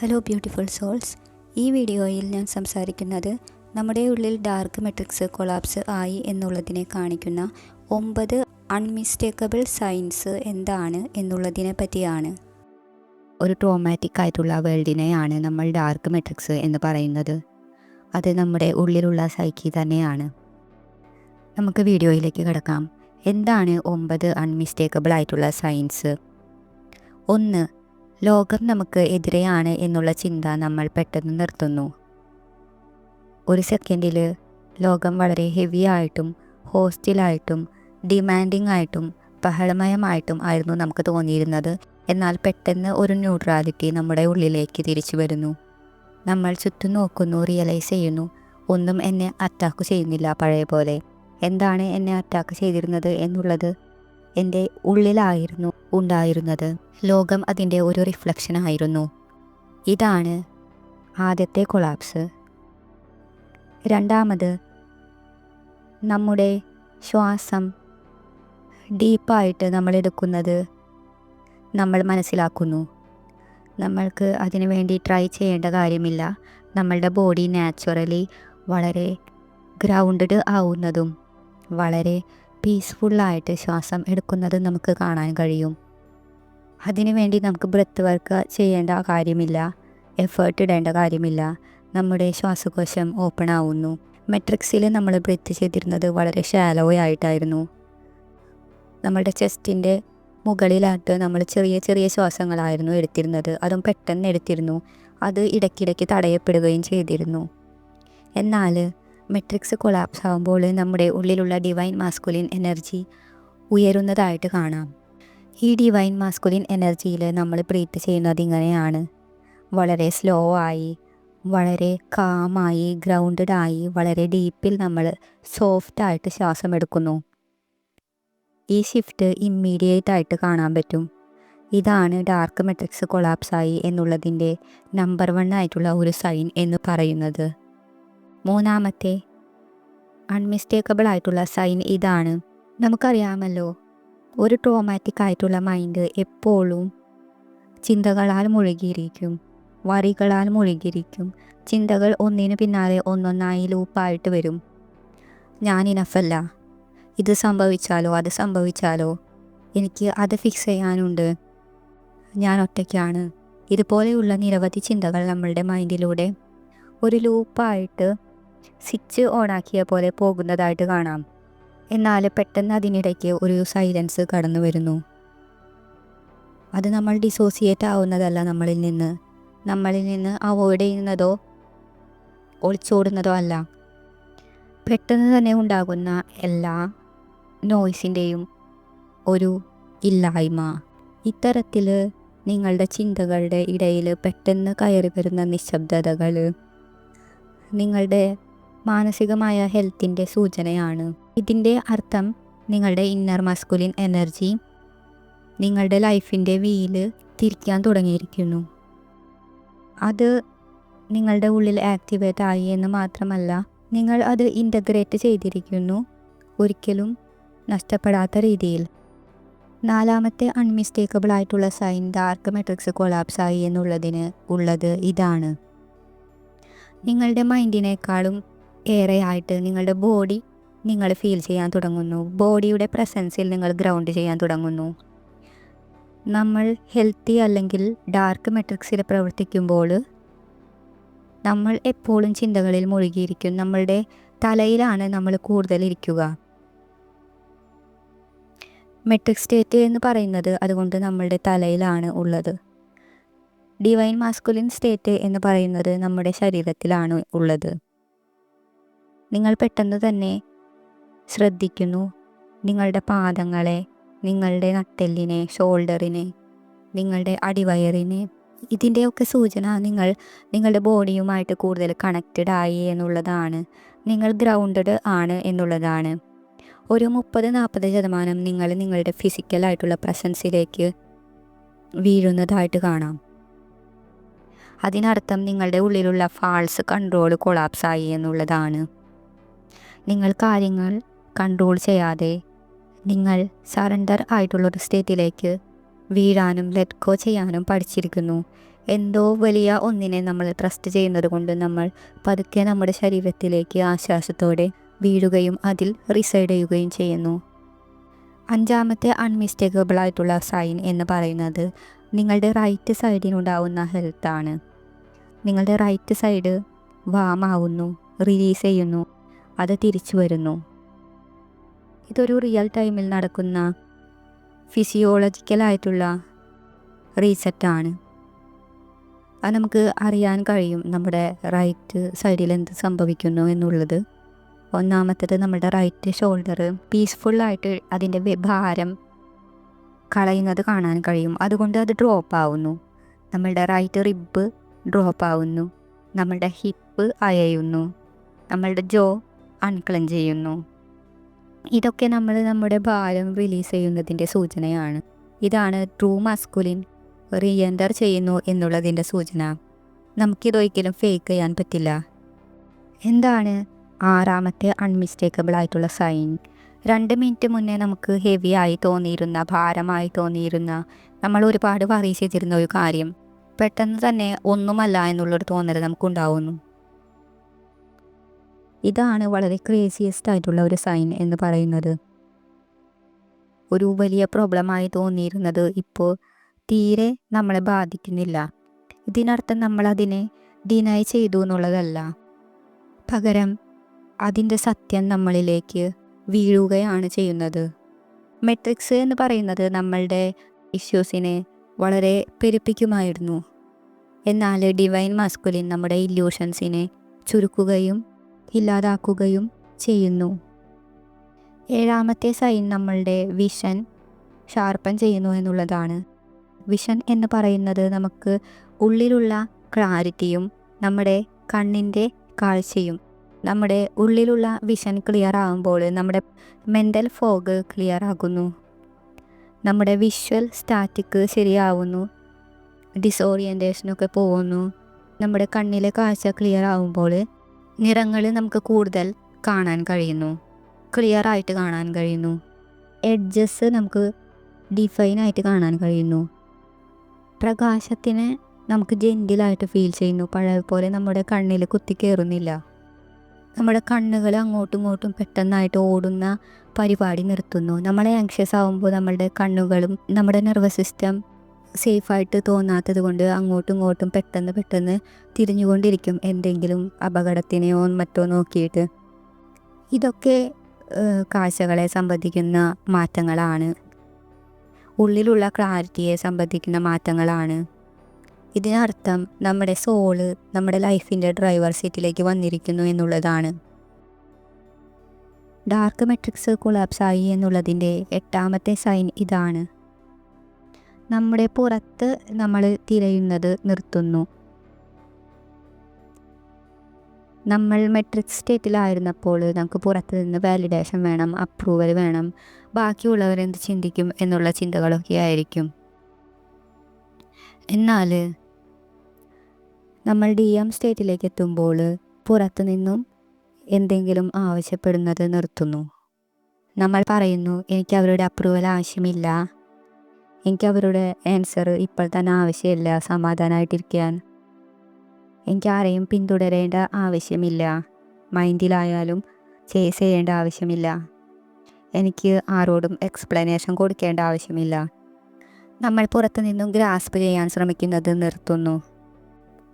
Hello beautiful souls ഈ വീഡിയോയിൽ ഞാൻ സംസാരിക്കുന്നത് നമ്മുടെ ഉള്ളിൽ ഡാർക്ക് മെട്രിക്സ് കൊളാപ്സ് ആയി എന്നുള്ളതിനെ കാണിക്കുന്ന ഒമ്പത് അൺമിസ്റ്റേക്കബിൾ സൈൻസ് എന്താണ് എന്നുള്ളതിനെ പറ്റിയാണ്. ഒരു ട്രോമാറ്റിക് ആയിട്ടുള്ള വേൾഡിനെയാണ് നമ്മൾ ഡാർക്ക് മെട്രിക്സ് എന്ന് പറയുന്നത്. അത് നമ്മുടെ ഉള്ളിലുള്ള സൈക്കി തന്നെയാണ്. നമുക്ക് വീഡിയോയിലേക്ക് കിടക്കാം. എന്താണ് ഒമ്പത് അൺമിസ്റ്റേക്കബിൾ ആയിട്ടുള്ള സയൻസ് ഒന്ന് ലോകം നമുക്ക് എതിരെയാണ് എന്നുള്ള ചിന്ത നമ്മൾ പെട്ടെന്ന് നിർത്തുന്നു. ഒരു സെക്കൻഡിൽ ലോകം വളരെ ഹെവി ആയിട്ടും ഹോസ്റ്റിലായിട്ടും ഡിമാൻഡിങ് ആയിട്ടും ബഹളമയമായിട്ടും ആയിരുന്നു നമുക്ക് തോന്നിയിരുന്നത്. എന്നാൽ പെട്ടെന്ന് ഒരു ന്യൂട്രാലിറ്റി നമ്മുടെ ഉള്ളിലേക്ക് തിരിച്ചു വരുന്നു. നമ്മൾ ചുറ്റും നോക്കുന്നു റിയലൈസ് ചെയ്യുന്നു ഒന്നും എന്നെ അറ്റാക്ക് ചെയ്യുന്നില്ല പഴയ പോലെ എന്താണ് എന്നെ അറ്റാക്ക് ചെയ്തിരുന്നത് എന്നുള്ളത് എന്റെ ഉള്ളിലായിരുന്നു ഉണ്ടായിരുന്നത്. ലോകം അതിന്റെ ഒരു റിഫ്ലക്ഷൻ ആയിരുന്നു. ഇതാണ് ആദ്യത്തെ കൊളാപ്സ് രണ്ടാമത് നമ്മുടെ ശ്വാസം ഡീപ്പായിട്ട് നമ്മൾ എടുക്കുന്നത് നമ്മൾ മനസ്സിലാക്കുന്നു. നമ്മൾക്ക് അതിനു വേണ്ടി ട്രൈ ചെയ്യേണ്ട കാര്യമില്ല. നമ്മളുടെ ബോഡി നാച്ചുറലി വളരെ ഗ്രൗണ്ടഡ് ആവുന്നതും വളരെ പീസ്ഫുള്ളായിട്ട് ശ്വാസം എടുക്കുന്നത് നമുക്ക് കാണാൻ കഴിയും. അതിനുവേണ്ടി നമുക്ക് ബ്രത്ത് വർക്ക് ചെയ്യേണ്ട കാര്യമില്ല. എഫേർട്ട് ഇടേണ്ട കാര്യമില്ല. നമ്മുടെ ശ്വാസകോശം ഓപ്പൺ ആവുന്നു. മെട്രിക്സിൽ നമ്മൾ ബ്രത്ത് ചെയ്തിരുന്നത് വളരെ ഷാലോ ആയിട്ടായിരുന്നു നമ്മുടെ ചെസ്റ്റിന്റെ മുകളിലായിട്ട് നമ്മൾ ചെറിയ ചെറിയ ശ്വാസങ്ങളായിരുന്നു എടുത്തിരുന്നത്. അതും പെട്ടെന്ന് എടുത്തിരുന്നു. അത് ഇടയ്ക്കിടയ്ക്ക് തടയപ്പെടുകയും ചെയ്തിരുന്നു. എന്നാൽ മെട്രിക്സ് കൊളാപ്സ് ആകുമ്പോൾ നമ്മുടെ ഉള്ളിലുള്ള ഡിവൈൻ മാസ്കുലിൻ എനർജി ഉയരുന്നതായിട്ട് കാണാം. ഈ ഡിവൈൻ മാസ്കുലിൻ എനർജിയിൽ നമ്മൾ ബ്രീത്ത് ചെയ്യുന്നത് ഇങ്ങനെയാണ്. വളരെ സ്ലോ ആയി വളരെ കാമായി ഗ്രൗണ്ടഡ് ആയി വളരെ ഡീപ്പിൽ നമ്മൾ സോഫ്റ്റ് ആയിട്ട് ശ്വാസം എടുക്കുന്നു. ഈ ഷിഫ്റ്റ് ഇമ്മീഡിയറ്റ് ആയിട്ട് കാണാൻ പറ്റും. ഇതാണ് ഡാർക്ക് മെട്രിക്സ് കൊളാപ്സായി എന്നുള്ളതിന്റെ നമ്പർ വൺ ആയിട്ടുള്ള ഒരു സൈൻ എന്ന് പറയുന്നത്. മൂന്നാമത്തെ അൺമിസ്റ്റേക്കബിൾ ആയിട്ടുള്ള സൈൻ ഇതാണ്. നമുക്കറിയാമല്ലോ ഒരു ട്രോമാറ്റിക് ആയിട്ടുള്ള മൈൻഡ് എപ്പോഴും ചിന്തകളാൽ മുഴുകിയിരിക്കും വരികളാൽ മുഴുകിയിരിക്കും. ചിന്തകൾ ഒന്നിനു പിന്നാലെ ഒന്നൊന്നായി ലൂപ്പായിട്ട് വരും. ഞാൻ ഇനഫല്ല ഇത് സംഭവിച്ചാലോ? അത് സംഭവിച്ചാലോ? എനിക്ക് അത് ഫിക്സ് ചെയ്യാനുണ്ട്. ഞാൻ ഒറ്റയ്ക്കാണ്. ഇതുപോലെയുള്ള നിരവധി ചിന്തകൾ നമ്മളുടെ മൈൻഡിലൂടെ ഒരു ലൂപ്പായിട്ട് സ്വിച്ച് ഓണാക്കിയ പോലെ പോകുന്നതായിട്ട് കാണാം. എന്നാൽ പെട്ടെന്ന് അതിനിടയ്ക്ക് ഒരു സൈലൻസ് കടന്നു വരുന്നു. അത് നമ്മൾ ഡിസോസിയേറ്റ് ആവുന്നതല്ല നമ്മളിൽ നിന്ന്. നമ്മളിൽ നിന്ന് അവോയ്ഡ് ചെയ്യുന്നതോ ഒളിച്ചോടുന്നതോ അല്ല. പെട്ടെന്ന് തന്നെ ഉണ്ടാകുന്ന എല്ലാ നോയ്സിന്റെയും ഒരു ഇല്ലായ്മ. ഇത്തരത്തിൽ നിങ്ങളുടെ ചിന്തകളുടെ ഇടയിൽ പെട്ടെന്ന് കയറി വരുന്ന നിശബ്ദതകൾ നിങ്ങളുടെ മാനസികമായ ഹെൽത്തിന്റെ സൂചനയാണ്. ഇതിന്റെ അർത്ഥം നിങ്ങളുടെ ഇന്നർ മസ്കുലിൻ എനർജി നിങ്ങളുടെ ലൈഫിന്റെ വീൽ തിരിക്കാൻ തുടങ്ങിയിരിക്കുന്നു. അത് നിങ്ങളുടെ ഉള്ളിൽ ആക്ടിവേറ്റ് ആയി എന്ന് മാത്രമല്ല നിങ്ങൾ അത് ഇന്റഗ്രേറ്റ് ചെയ്തിരിക്കുന്നു ഒരിക്കലും നഷ്ടപ്പെടാത്ത രീതിയിൽ. നാലാമത്തെ അൺമിസ്റ്റേക്കബിൾ ആയിട്ടുള്ള സൈൻ ഡാർക്ക് മെട്രിക്സ് കൊളാപ്സ് ആയി എന്നുള്ളതിന് ഉള്ളത് ഇതാണ്. നിങ്ങളുടെ മൈൻഡിനേക്കാളും ഏറെയായിട്ട് നിങ്ങളുടെ ബോഡി നിങ്ങൾ ഫീൽ ചെയ്യാൻ തുടങ്ങുന്നു. ബോഡിയുടെ പ്രസൻസിൽ നിങ്ങൾ ഗ്രൗണ്ട് ചെയ്യാൻ തുടങ്ങുന്നു. നമ്മൾ ഹെൽത്തി അല്ലെങ്കിൽ ഡാർക്ക് മെട്രിക്സിൽ പ്രവർത്തിക്കുമ്പോൾ നമ്മൾ എപ്പോഴും ചിന്തകളിൽ മുഴുകിയിരിക്കും. നമ്മളുടെ തലയിലാണ് നമ്മൾ കൂടുതൽ ഇരിക്കുക. മെട്രിക് സ്റ്റേറ്റ് എന്ന് പറയുന്നത് അതുകൊണ്ട് നമ്മളുടെ തലയിലാണ് ഉള്ളത്. ഡിവൈൻ മാസ്കുലിൻ സ്റ്റേറ്റ് എന്ന് പറയുന്നത് നമ്മുടെ ശരീരത്തിലാണ് ഉള്ളത്. നിങ്ങൾ പെട്ടെന്ന് തന്നെ ശ്രദ്ധിക്കുന്നു. നിങ്ങളുടെ പാദങ്ങളെ നിങ്ങളുടെ നട്ടെല്ലിനെ ഷോൾഡറിനെ നിങ്ങളുടെ അടിവയറിനെ ഇതിന്റെയൊക്കെ സൂചന നിങ്ങൾ നിങ്ങളുടെ ബോഡിയുമായിട്ട് കൂടുതൽ കണക്റ്റഡ് ആയി എന്നുള്ളതാണ്. നിങ്ങൾ ഗ്രൗണ്ടഡ് ആണ് എന്നുള്ളതാണ്. ഒരു മുപ്പത് നാൽപ്പത് ശതമാനം നിങ്ങൾ നിങ്ങളുടെ ഫിസിക്കലായിട്ടുള്ള പ്രസൻസിലേക്ക് വീഴുന്നതായിട്ട് കാണാം. അതിനർത്ഥം നിങ്ങളുടെ ഉള്ളിലുള്ള ഫാൾസ് കൺട്രോൾ കൊളാപ്സായി എന്നുള്ളതാണ്. നിങ്ങൾ കാര്യങ്ങൾ കൺട്രോൾ ചെയ്യാതെ നിങ്ങൾ സറണ്ടർ ആയിട്ടുള്ളൊരു സ്റ്റേറ്റിലേക്ക് വീഴാനും ലെറ്റ് ഗോ ചെയ്യാനും പഠിച്ചിരിക്കുന്നു. എന്തോ വലിയ ഒന്നിനെ നമ്മൾ ട്രസ്റ്റ് ചെയ്യുന്നത് കൊണ്ട് നമ്മൾ പതുക്കെ നമ്മുടെ ശരീരത്തിലേക്ക് ആശ്വാസത്തോടെ വീഴുകയും അതിൽ റിസൈഡ് ചെയ്യുകയും ചെയ്യുന്നു. അഞ്ചാമത്തെ അൺമിസ്റ്റേക്കബിൾ ആയിട്ടുള്ള സൈൻ എന്ന് പറയുന്നത് നിങ്ങളുടെ റൈറ്റ് സൈഡിനുണ്ടാവുന്ന ഹെൽത്താണ് നിങ്ങളുടെ റൈറ്റ് സൈഡ് വാമാവുന്നു റിലീസ് ചെയ്യുന്നു. അത് തിരിച്ചു വരുന്നു. ഇതൊരു റിയൽ ടൈമിൽ നടക്കുന്ന ഫിസിയോളജിക്കലായിട്ടുള്ള റീസെറ്റാണ് അത് നമുക്ക് അറിയാൻ കഴിയും നമ്മുടെ റൈറ്റ് സൈഡിൽ എന്ത് സംഭവിക്കുന്നു എന്നുള്ളത്. ഒന്നാമത്തത് നമ്മുടെ റൈറ്റ് ഷോൾഡർ പീസ്ഫുള്ളായിട്ട് അതിന്റെ ഭാരം കളയുന്നത് കാണാൻ കഴിയും. അതുകൊണ്ട് അത് ഡ്രോപ്പ് ആവുന്നു. നമ്മളുടെ റൈറ്റ് റിബ് ഡ്രോപ്പ് ആവുന്നു. നമ്മളുടെ ഹിപ്പ് അയയുന്നു. നമ്മളുടെ ജോ അൺക്ലം ചെയ്യുന്നു. ഇതൊക്കെ നമ്മൾ നമ്മുടെ ഭാരം റിലീസ് ചെയ്യുന്നതിന്റെ സൂചനയാണ്. ഇതാണ് ട്രൂ മസ്കുലിൻ റീഎന്റർ ചെയ്യുന്നു എന്നുള്ളതിന്റെ സൂചന. നമുക്കിതൊരിക്കലും ഫേക്ക് ചെയ്യാൻ പറ്റില്ല. എന്താണ് ആറാമത്തെ അൺമിസ്റ്റേക്കബിൾ ആയിട്ടുള്ള സൈൻ രണ്ട് മിനിറ്റ് മുന്നേ നമുക്ക് ഹെവി ആയി തോന്നിയിരുന്ന ഭാരമായി തോന്നിയിരുന്ന നമ്മൾ ഒരുപാട് വറി ചെയ്തിരുന്ന ഒരു കാര്യം. പെട്ടെന്ന് തന്നെ ഒന്നുമല്ല എന്നുള്ളൊരു തോന്നൽ നമുക്കുണ്ടാവുന്നു. ഇതാണ് വളരെ ക്രേസിയസ്റ്റ് ആയിട്ടുള്ള ഒരു സൈൻ എന്ന് പറയുന്നത്. ഒരു വലിയ പ്രോബ്ലമായി തോന്നിയിരുന്നത് ഇപ്പോൾ തീരെ നമ്മളെ ബാധിക്കുന്നില്ല. ഇതിനർത്ഥം നമ്മൾ അതിനെ ഡിനൈ ചെയ്തു എന്നുള്ളതല്ല. പകരം അതിന്റെ സത്യം നമ്മളിലേക്ക് വീഴുകയാണ് ചെയ്യുന്നത്. മെട്രിക്സ് എന്ന് പറയുന്നത് നമ്മളുടെ ഇഷ്യൂസിനെ വളരെ പെരുപ്പിക്കുമായിരുന്നു. എന്നാൽ ഡിവൈൻ മാസ്കുലിൻ നമ്മുടെ ഇല്യൂഷൻസിനെ ചുരുക്കുകയും ഇല്ലാതാക്കുകയും ചെയ്യുന്നു. ഏഴാമത്തെ സൈൻ നമ്മളുടെ വിഷൻ ഷാർപ്പൻ ചെയ്യുന്നു എന്നുള്ളതാണ്. വിഷൻ എന്ന് പറയുന്നത് നമുക്ക് ഉള്ളിലുള്ള ക്ലാരിറ്റിയും നമ്മുടെ കണ്ണിന്റെ കാഴ്ചയും നമ്മുടെ ഉള്ളിലുള്ള വിഷൻ ക്ലിയർ ആകുമ്പോൾ നമ്മുടെ മെന്റൽ ഫോഗ് ക്ലിയർ ആകുന്നു. നമ്മുടെ വിഷ്വൽ സ്റ്റാറ്റിക് ശരിയാവുന്നു. ഡിസോറിയന്റേഷനൊക്കെ പോകുന്നു. നമ്മുടെ കണ്ണിലെ കാഴ്ച ക്ലിയർ ആകുമ്പോൾ നിറങ്ങൾ നമുക്ക് കൂടുതൽ കാണാൻ കഴിയുന്നു. ക്ലിയർ ആയിട്ട് കാണാൻ കഴിയുന്നു. എഡ്ജസ് നമുക്ക് ഡിഫൈൻ ആയിട്ട് കാണാൻ കഴിയുന്നു. പ്രകാശത്തിനെ നമുക്ക് ജെന്റിലായിട്ട് ഫീൽ ചെയ്യുന്നു. പഴയ പോലെ നമ്മുടെ കണ്ണിൽ കുത്തിക്കയറുന്നില്ല നമ്മുടെ കണ്ണുകൾ അങ്ങോട്ടും ഇങ്ങോട്ടും പെട്ടെന്നായിട്ട് ഓടുന്ന പരിപാടി നിർത്തുന്നു. നമ്മളെ ആങ്ഷ്യസ് ആവുമ്പോൾ നമ്മളുടെ കണ്ണുകളും നമ്മുടെ നെർവസ് സിസ്റ്റം സേഫായിട്ട് തോന്നാത്തത് കൊണ്ട് അങ്ങോട്ടും ഇങ്ങോട്ടും പെട്ടെന്ന് പെട്ടെന്ന് തിരിഞ്ഞുകൊണ്ടിരിക്കും എന്തെങ്കിലും അപകടത്തിനെയോ മറ്റോ നോക്കിയിട്ട്. ഇതൊക്കെ കാഴ്ചകളെ സംബന്ധിക്കുന്ന മാറ്റങ്ങളാണ്. ഉള്ളിലുള്ള ക്ലാരിറ്റിയെ സംബന്ധിക്കുന്ന മാറ്റങ്ങളാണ്. ഇതിനർത്ഥം നമ്മുടെ സോൾ നമ്മുടെ ലൈഫിന്റെ ഡ്രൈവർ സീറ്റിലേക്ക് വന്നിരിക്കുന്നു എന്നുള്ളതാണ്. ഡാർക്ക് മെട്രിക്സ് കൊളാപ്സായി എന്നുള്ളതിന്റെ എട്ടാമത്തെ സൈൻ ഇതാണ്. നമ്മുടെ പുറത്ത് നമ്മൾ തിരയുന്നത് നിർത്തുന്നു. നമ്മൾ മെട്രിക് സ്റ്റേറ്റിലായിരുന്നപ്പോൾ നമുക്ക് പുറത്ത് നിന്ന് വാലിഡേഷൻ വേണം അപ്രൂവൽ വേണം. ബാക്കിയുള്ളവരെന്ത് ചിന്തിക്കും എന്നുള്ള ചിന്തകളൊക്കെ ആയിരിക്കും. എന്നാൽ നമ്മൾ ഡി എം സ്റ്റേറ്റിലേക്ക് എത്തുമ്പോൾ പുറത്തു നിന്നും എന്തെങ്കിലും ആവശ്യപ്പെടുന്നത് നിർത്തുന്നു. നമ്മൾ പറയുന്നു എനിക്ക് അവരുടെ അപ്രൂവൽ ആവശ്യമില്ല. എനിക്ക് അവരുടെ ആൻസർ ഇപ്പോൾ തന്നെ ആവശ്യമില്ല. സമാധാനമായിട്ടിരിക്കാൻ എനിക്ക് ആരെയും പിന്തുടരേണ്ട ആവശ്യമില്ല. മൈൻഡിലായാലും ചേസ് ചെയ്യേണ്ട ആവശ്യമില്ല. എനിക്ക് ആരോടും എക്സ്പ്ലനേഷൻ കൊടുക്കേണ്ട ആവശ്യമില്ല. നമ്മൾ പുറത്തു നിന്നും ഗ്രാസ്പ് ചെയ്യാൻ ശ്രമിക്കുന്നത് നിർത്തുന്നു.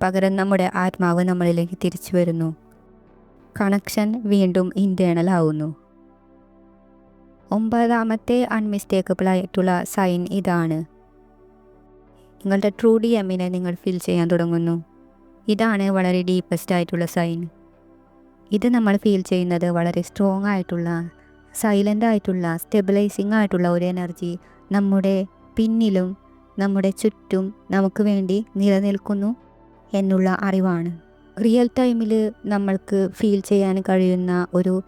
പകരം നമ്മുടെ ആത്മാവ് നമ്മളിലേക്ക് തിരിച്ചു വരുന്നു കണക്ഷൻ വീണ്ടും ഇന്റേണൽ ആവുന്നു. ഒമ്പതാമത്തെ അൺമിസ്റ്റേക്കബിൾ ആയിട്ടുള്ള സൈൻ ഇതാണ്. നിങ്ങളുടെ ട്രൂ ഡി എമ്മിനെ നിങ്ങൾ ഫിൽ ചെയ്യാൻ തുടങ്ങുന്നു. ഇതാണ് വളരെ ഡീപ്പസ്റ്റ് ആയിട്ടുള്ള സൈൻ ഇത് നമ്മൾ ഫീൽ ചെയ്യുന്നത് വളരെ സ്ട്രോങ് ആയിട്ടുള്ള സൈലന്റ് ആയിട്ടുള്ള സ്റ്റെബിലൈസിങ് ആയിട്ടുള്ള ഒരു എനർജി നമ്മുടെ പിന്നിലും നമ്മുടെ ചുറ്റും നമുക്ക് വേണ്ടി നിലനിൽക്കുന്നു എന്നുള്ള അറിവാണ്. റിയൽ ടൈമിൽ നമ്മൾക്ക് ഫീൽ ചെയ്യാൻ കഴിയുന്ന ഒരു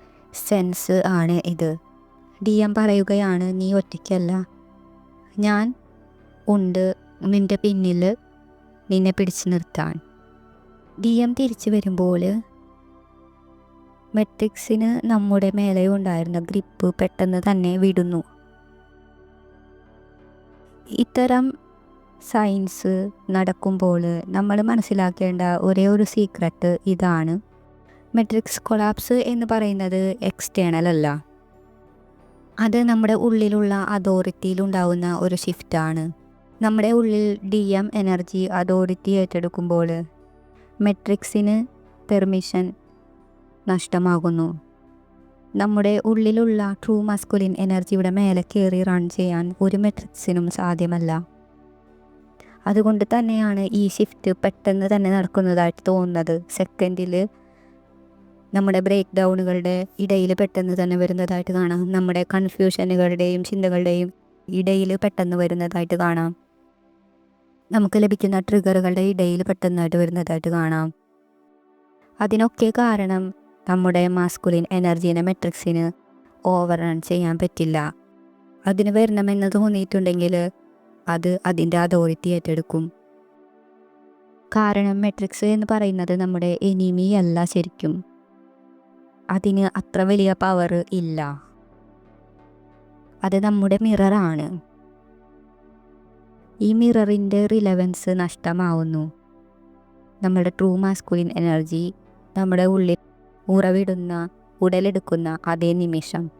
സെൻസ് ആണ് ഇത്. ഡി എം പറയുകയാണ് നീ ഒറ്റയ്ക്കല്ല. ഞാൻ ഉണ്ട് നിന്റെ പിന്നിൽ നിന്നെ പിടിച്ചു നിർത്താൻ. ഡി എം തിരിച്ചു വരുമ്പോൾ മെട്രിക്സിന് നമ്മുടെ മേലെ ഉണ്ടായിരുന്ന ഗ്രിപ്പ് പെട്ടെന്ന് തന്നെ വിടുന്നു. ഇത്തരം സയൻസ് നടക്കുമ്പോൾ നമ്മൾ മനസ്സിലാക്കേണ്ട ഒരേ ഒരു സീക്രട്ട് ഇതാണ്. മെട്രിക്സ് കൊളാപ്സ് എന്ന് പറയുന്നത് എക്സ്റ്റേണൽ അല്ല. അത് നമ്മുടെ ഉള്ളിലുള്ള അതോറിറ്റിയിൽ അതോറിറ്റിയിലുണ്ടാവുന്ന ഒരു ഷിഫ്റ്റാണ് നമ്മുടെ ഉള്ളിൽ ഡി എം എനർജി അതോറിറ്റി ഏറ്റെടുക്കുമ്പോൾ മെട്രിക്സിന് പെർമിഷൻ നഷ്ടമാകുന്നു. നമ്മുടെ ഉള്ളിലുള്ള ട്രൂ മസ്കുലിൻ എനർജിയുടെ മേലെ കയറി റൺ ചെയ്യാൻ ഒരു മെട്രിക്സിനും സാധ്യമല്ല. അതുകൊണ്ട് തന്നെയാണ് ഈ ഷിഫ്റ്റ് പെട്ടെന്ന് തന്നെ നടക്കുന്നതായിട്ട് തോന്നുന്നത്. സെക്കൻഡിൽ നമ്മുടെ ബ്രേക്ക് ഡൗണുകളുടെ ഇടയിൽ പെട്ടെന്ന് തന്നെ വരുന്നതായിട്ട് കാണാം. നമ്മുടെ കൺഫ്യൂഷനുകളുടെയും ചിന്തകളുടെയും ഇടയിൽ പെട്ടെന്ന് വരുന്നതായിട്ട് കാണാം. നമുക്ക് ലഭിക്കുന്ന ട്രിഗറുകളുടെ ഇടയിൽ പെട്ടെന്നായിട്ട് വരുന്നതായിട്ട് കാണാം. അതിനൊക്കെ കാരണം നമ്മുടെ മാസ്കുലിൻ എനർജീനെ മെട്രിക്സിന് ഓവർ റൺ ചെയ്യാൻ പറ്റില്ല. അതിന് വരണമെന്ന് തോന്നിയിട്ടുണ്ടെങ്കിൽ അത് അതിന്റെ അതോറിറ്റി ഏറ്റെടുക്കും. കാരണം മെട്രിക്സ് എന്ന് പറയുന്നത് നമ്മുടെ എനിമി അല്ല ശരിക്കും. അതിന് അത്ര വലിയ പവർ ഇല്ല. അത് നമ്മുടെ മിററാണ് ഈ മിററിന്റെ റിലവൻസ് നഷ്ടമാവുന്നു. നമ്മുടെ ട്രൂ മാസ്കുലിൻ എനർജി നമ്മുടെ ഉള്ളിൽ ഉറവിടുന്ന ഉടലെടുക്കുന്ന അതേ നിമിഷം.